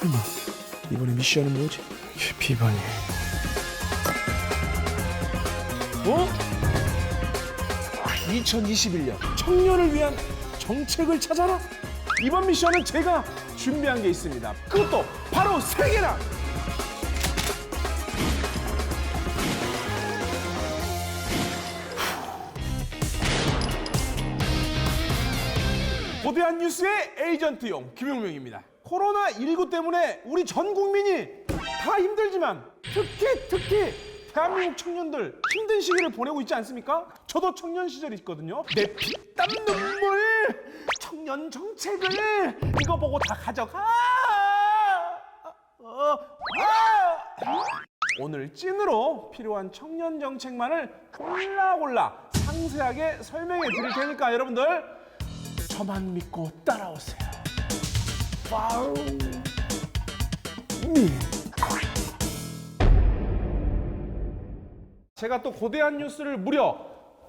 설마 이번에 미션은 뭐지? 비번이 어? 2021년 청년을 위한 정책을 찾아라. 이번 미션은 제가 준비한 게 있습니다. 그것도 바로 세 개나. 거대한 뉴스의 에이전트용 김용명입니다. 코로나19 때문에 우리 전 국민이 다 힘들지만 특히 특히 대한민국 청년들 힘든 시기를 보내고 있지 않습니까? 저도 청년 시절이 있거든요. 내 피땀 눈물 청년 정책을 이거 보고 다 가져가. 어, 아! 오늘 찐으로 필요한 청년 정책만을 골라 골라 상세하게 설명해 드릴 테니까 여러분들 저만 믿고 따라오세요. 와우. 네. 제가 또 거대한 뉴스를 무려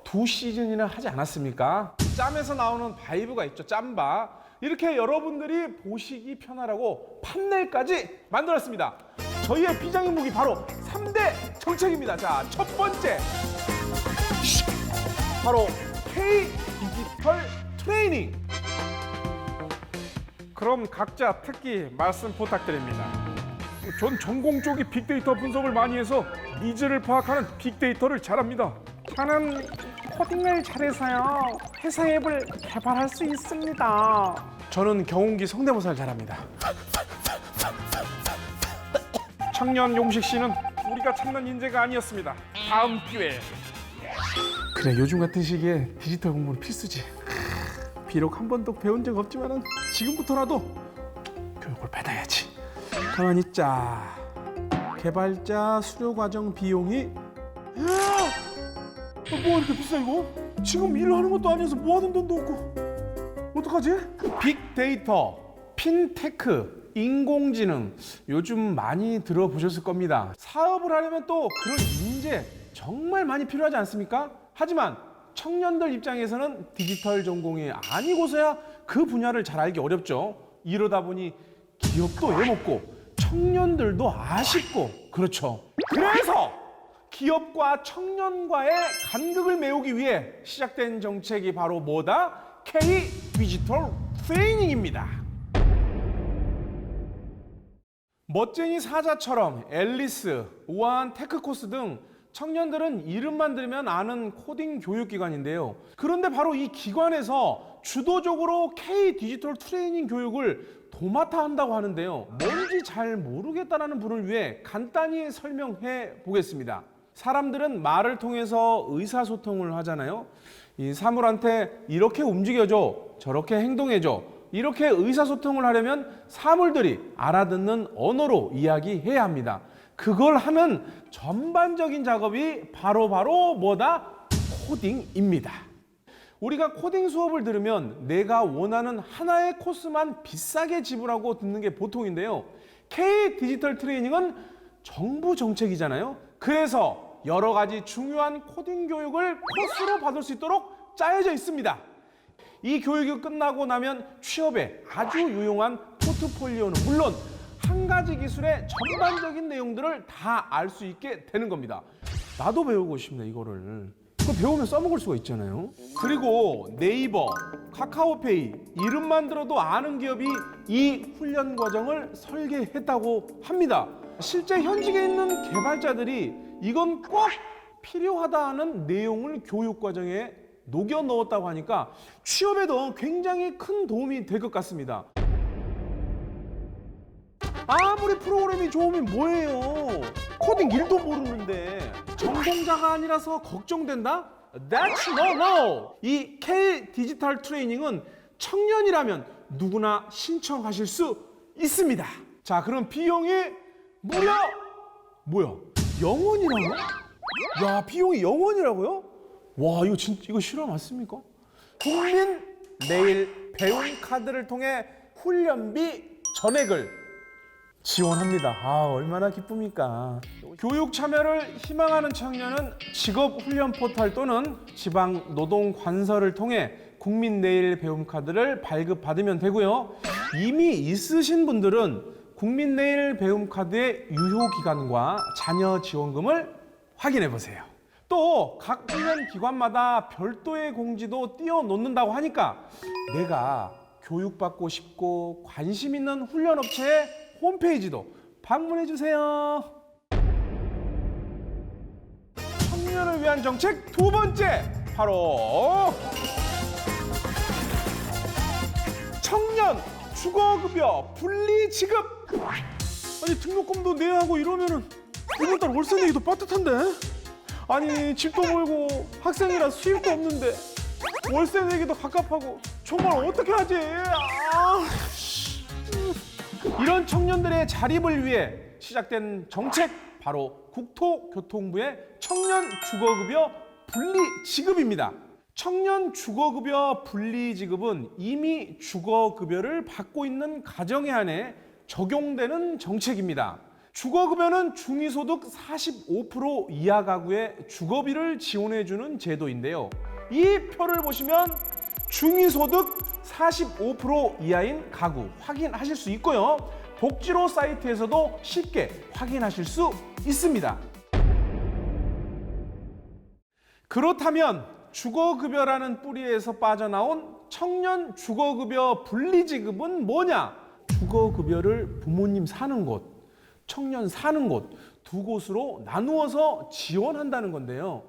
두 시즌이나 하지 않았습니까? 짬에서 나오는 바이브가 있죠. 짬바. 이렇게 여러분들이 보시기 편하라고 판넬까지 만들었습니다. 저희의 비장의 무기 바로 3대 정책입니다. 자, 첫 번째. 바로 K 디지털 트레이닝. 그럼 각자 특기 말씀 부탁드립니다. 전 전공 쪽이 빅데이터 분석을 많이 해서 니즈를 파악하는 빅데이터를 잘합니다. 저는 코딩을 잘해서요. 회사 앱을 개발할 수 있습니다. 저는 경운기 성대모사를 잘합니다. 청년 용식 씨는 우리가 찾는 인재가 아니었습니다. 다음 기회에 그래 요즘 같은 시기에 디지털 공부는 필수지. 비록 한 번도 배운 적 없지만은 지금부터라도 교육을 받아야지. 가만히 있자. 개발자 수료 과정 비용이 야! 어, 뭐 이렇게 비싸 이거? 지금 일하는 것도 아니어서 모아둔 돈도 없고 어떡하지? 빅데이터, 핀테크, 인공지능 요즘 많이 들어보셨을 겁니다. 사업을 하려면 또 그런 인재 정말 많이 필요하지 않습니까? 하지만 청년들 입장에서는 디지털 전공이 아니고서야 그 분야를 잘 알기 어렵죠. 이러다 보니 기업도 애먹고 청년들도 아쉽고 그렇죠. 그래서 기업과 청년과의 간극을 메우기 위해 시작된 정책이 바로 뭐다? K 디지털 트레이닝입니다. 멋쟁이 사자처럼 앨리스, 우아한 테크코스 등 청년들은 이름만 들으면 아는 코딩 교육 기관인데요. 그런데 바로 이 기관에서 주도적으로 K 디지털 트레이닝 교육을 도맡아 한다고 하는데요. 뭔지 잘 모르겠다라는 분을 위해 간단히 설명해 보겠습니다. 사람들은 말을 통해서 의사소통을 하잖아요. 이 사물한테 이렇게 움직여줘, 저렇게 행동해줘. 이렇게 의사소통을 하려면 사물들이 알아듣는 언어로 이야기해야 합니다. 그걸 하는 전반적인 작업이 바로 바로 뭐다? 코딩입니다. 우리가 코딩 수업을 들으면 내가 원하는 하나의 코스만 비싸게 지불하고 듣는 게 보통인데요. K 디지털 트레이닝은 정부 정책이잖아요. 그래서 여러 가지 중요한 코딩 교육을 코스로 받을 수 있도록 짜여져 있습니다. 이 교육이 끝나고 나면 취업에 아주 유용한 포트폴리오는 물론 한 가지 기술의 전반적인 내용들을 다 알 수 있게 되는 겁니다. 나도 배우고 싶네 이거를. 그거 배우면 써먹을 수가 있잖아요. 그리고 네이버, 카카오페이 이름만 들어도 아는 기업이 이 훈련 과정을 설계했다고 합니다. 실제 현직에 있는 개발자들이 이건 꼭 필요하다 하는 내용을 교육 과정에 녹여 넣었다고 하니까 취업에도 굉장히 큰 도움이 될 것 같습니다. 아무리 프로그램이 좋으면 뭐예요? 코딩 1도 모르는데 전공자가 아니라서 걱정된다? That's no no. 이 K 디지털 트레이닝은 청년이라면 누구나 신청하실 수 있습니다. 자, 그럼 비용이 무려 뭐야? 영원이라고? 야, 비용이 영원이라고요? 와, 이거 진짜 이거 실화 맞습니까? 국민 내일 배움 카드를 통해 훈련비 전액을 지원합니다. 아, 얼마나 기쁩니까? 교육 참여를 희망하는 청년은 직업 훈련 포털 또는 지방 노동 관서를 통해 국민 내일 배움 카드를 발급받으면 되고요. 이미 있으신 분들은 국민 내일 배움 카드의 유효 기간과 자녀 지원금을 확인해 보세요. 또 각 훈련 기관마다 별도의 공지도 띄워놓는다고 하니까 내가 교육받고 싶고 관심 있는 훈련 업체의 홈페이지도 방문해 주세요. 청년을 위한 정책 두 번째 바로 청년 주거급여 분리 지급. 아니 등록금도 내야 하고 이러면은 이번 달 월세 내기도 빠듯한데. 아니 집도 멀고 학생이라 수입도 없는데 월세 내기도 갑갑하고 정말 어떻게 하지? 아, 씨. 이런 청년들의 자립을 위해 시작된 정책 바로 국토교통부의 청년 주거급여 분리 지급입니다. 청년 주거급여 분리 지급은 이미 주거급여를 받고 있는 가정에 한해 적용되는 정책입니다. 주거급여는 중위소득 45% 이하 가구의 주거비를 지원해주는 제도인데요. 이 표를 보시면 중위소득 45% 이하인 가구 확인하실 수 있고요. 복지로 사이트에서도 쉽게 확인하실 수 있습니다. 그렇다면 주거급여라는 뿌리에서 빠져나온 청년 주거급여 분리지급은 뭐냐? 주거급여를 부모님 사는 곳, 청년 사는 곳 두 곳으로 나누어서 지원한다는 건데요.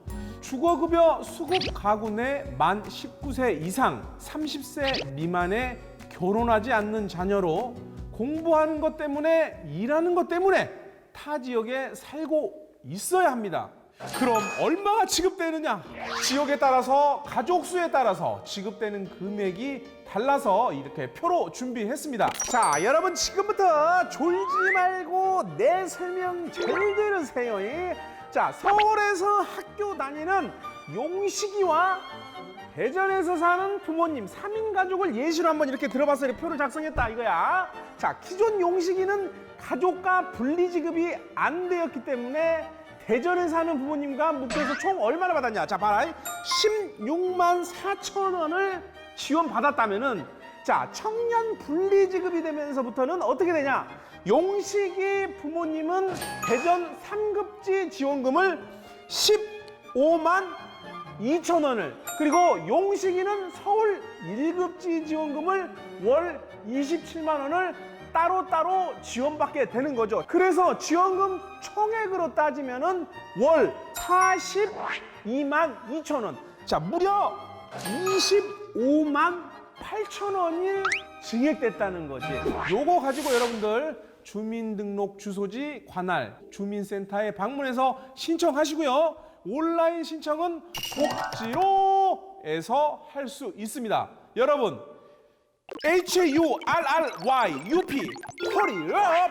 주거급여 수급 가구 내 만 19세 이상 30세 미만의 결혼하지 않는 자녀로 공부하는 것 때문에 일하는 것 때문에 타 지역에 살고 있어야 합니다. 그럼 얼마가 지급되느냐? 지역에 따라서 가족 수에 따라서 지급되는 금액이 달라서 이렇게 표로 준비했습니다. 자, 여러분 지금부터 졸지 말고 내 설명 잘 들으세요. 이. 자, 서울에서 학교 다니는 용식이와 대전에서 사는 부모님 3인 가족을 예시로 한번 이렇게 들어봐서 이렇게 표를 작성했다 이거야. 자, 기존 용식이는 가족과 분리 지급이 안 되었기 때문에 대전에 사는 부모님과 묵혀서 총 얼마나 받았냐? 자, 봐라. 16만 4천 원을 지원받았다면은 자, 청년 분리 지급이 되면서부터는 어떻게 되냐? 용식이 부모님은 대전 3급지 지원금을 15만 2천 원을 그리고 용식이는 서울 1급지 지원금을 월 27만 원을 따로따로 지원받게 되는 거죠. 그래서 지원금 총액으로 따지면은 월 42만 2천 원. 자, 무려 25만 8천 원이 증액됐다는 거지. 요거 가지고 여러분들 주민등록 주소지 관할 주민센터에 방문해서 신청하시고요. 온라인 신청은 복지로에서 할 수 있습니다. 여러분 H-U-R-R-Y-U-P 허리 업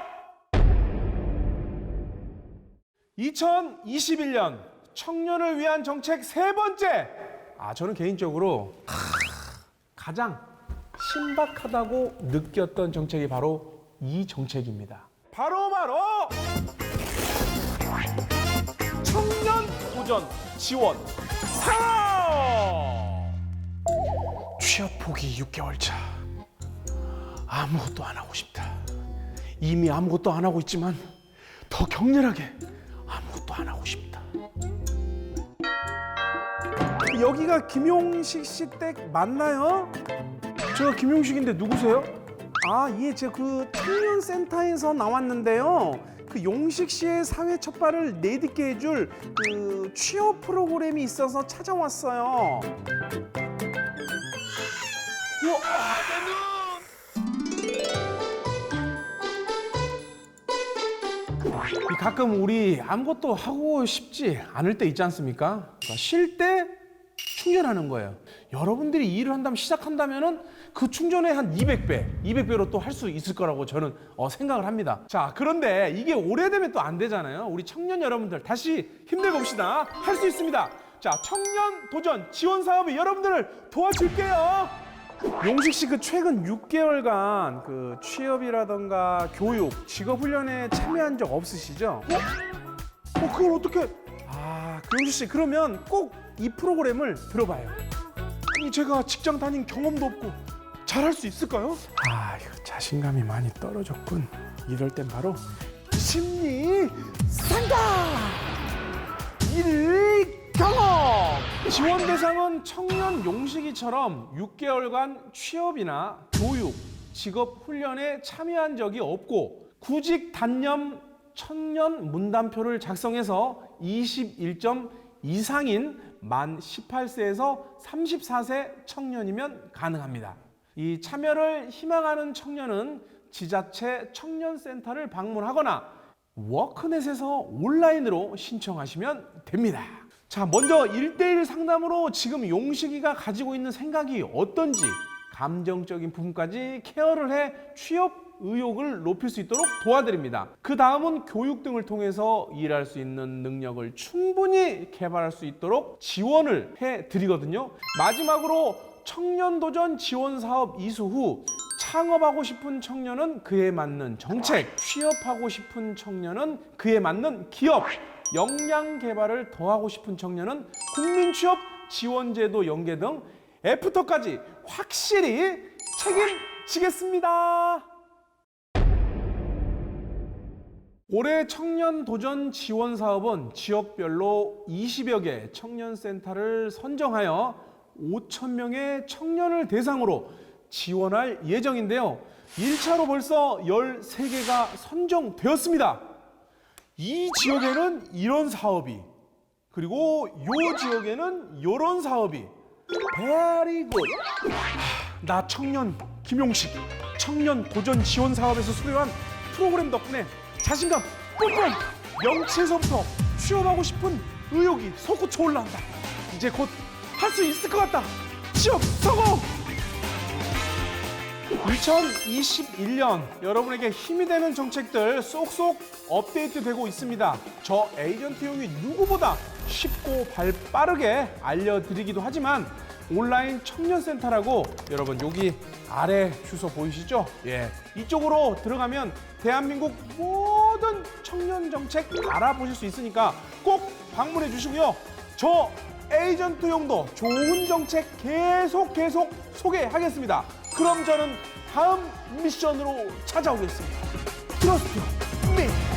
2021년 청년을 위한 정책 세 번째 아 저는 개인적으로 크, 가장 신박하다고 느꼈던 정책이 바로 이 정책입니다 바로 바로 청년 도전 지원 사업 취업 포기 6개월 차 아무것도 안 하고 싶다. 이미 아무것도 안 하고 있지만 더 격렬하게 아무것도 안 하고 싶다. 여기가 김용식 씨 댁 맞나요? 제가 김용식인데 누구세요? 아, 예, 제가 그 청년 센터에서 나왔는데요. 그 용식 씨의 사회 첫발을 내딛게 해줄 그 취업 프로그램이 있어서 찾아왔어요. 우와, 이 가끔 우리 아무것도 하고 싶지 않을 때 있지 않습니까? 쉴 때 충전하는 거예요. 여러분들이 일을 한다면 시작한다면은 그 충전의 한 200배, 200배로 또 할 수 있을 거라고 저는 어, 생각을 합니다. 자, 그런데 이게 오래되면 또 안 되잖아요. 우리 청년 여러분들 다시 힘내봅시다. 할 수 있습니다. 자, 청년 도전 지원 사업이 여러분들을 도와줄게요. 용식 씨 그 최근 6개월간 그 취업이라던가 교육, 직업 훈련에 참여한 적 없으시죠? 어? 어 그걸 어떻게? 아, 그 용식 씨 그러면 꼭 이 프로그램을 들어봐요. 아니 제가 직장 다닌 경험도 없고 잘할 수 있을까요? 아, 이거 자신감이 많이 떨어졌군. 이럴 땐 바로 심리 상담! 일 경험! 지원 대상은 청년 용식이처럼 6개월간 취업이나 교육, 직업 훈련에 참여한 적이 없고 구직 단념 청년 문단표를 작성해서 21점 이상인 만 18세에서 34세 청년이면 가능합니다. 이 참여를 희망하는 청년은 지자체 청년센터를 방문하거나 워크넷에서 온라인으로 신청하시면 됩니다. 자, 먼저 1대1 상담으로 지금 용식이가 가지고 있는 생각이 어떤지 감정적인 부분까지 케어를 해 취업 의욕을 높일 수 있도록 도와드립니다. 그 다음은 교육 등을 통해서 일할 수 있는 능력을 충분히 개발할 수 있도록 지원을 해 드리거든요. 마지막으로 청년 도전 지원 사업 이수 후 창업하고 싶은 청년은 그에 맞는 정책, 취업하고 싶은 청년은 그에 맞는 기업, 역량 개발을 더하고 싶은 청년은 국민 취업 지원제도 연계 등 애프터까지 확실히 책임지겠습니다. 올해 청년 도전 지원 사업은 지역별로 20여 개 청년 센터를 선정하여 5천 명의 청년을 대상으로 지원할 예정인데요. 1차로 벌써 13개가 선정되었습니다. 이 지역에는 이런 사업이 그리고 요 지역에는 이런 사업이 베리 굿. 나 청년 김용식 청년 도전 지원 사업에서 수료한 프로그램 덕분에 자신감 뿜뿜 명치에서부터 취업하고 싶은 의욕이 솟구쳐 올라온다. 이제 곧 할 수 있을 것 같다. 취업 성공! 2021년 여러분에게 힘이 되는 정책들 쏙쏙 업데이트되고 있습니다. 저 에이전트용이 누구보다 쉽고 발 빠르게 알려드리기도 하지만 온라인 청년센터라고 여러분 여기 아래 주소 보이시죠? 예. 이쪽으로 들어가면 대한민국 모든 청년 정책 알아보실 수 있으니까 꼭 방문해 주시고요. 저 에이전트 용도 좋은 정책 계속 계속 소개하겠습니다. 그럼 저는 다음 미션으로 찾아오겠습니다. 들었습니다.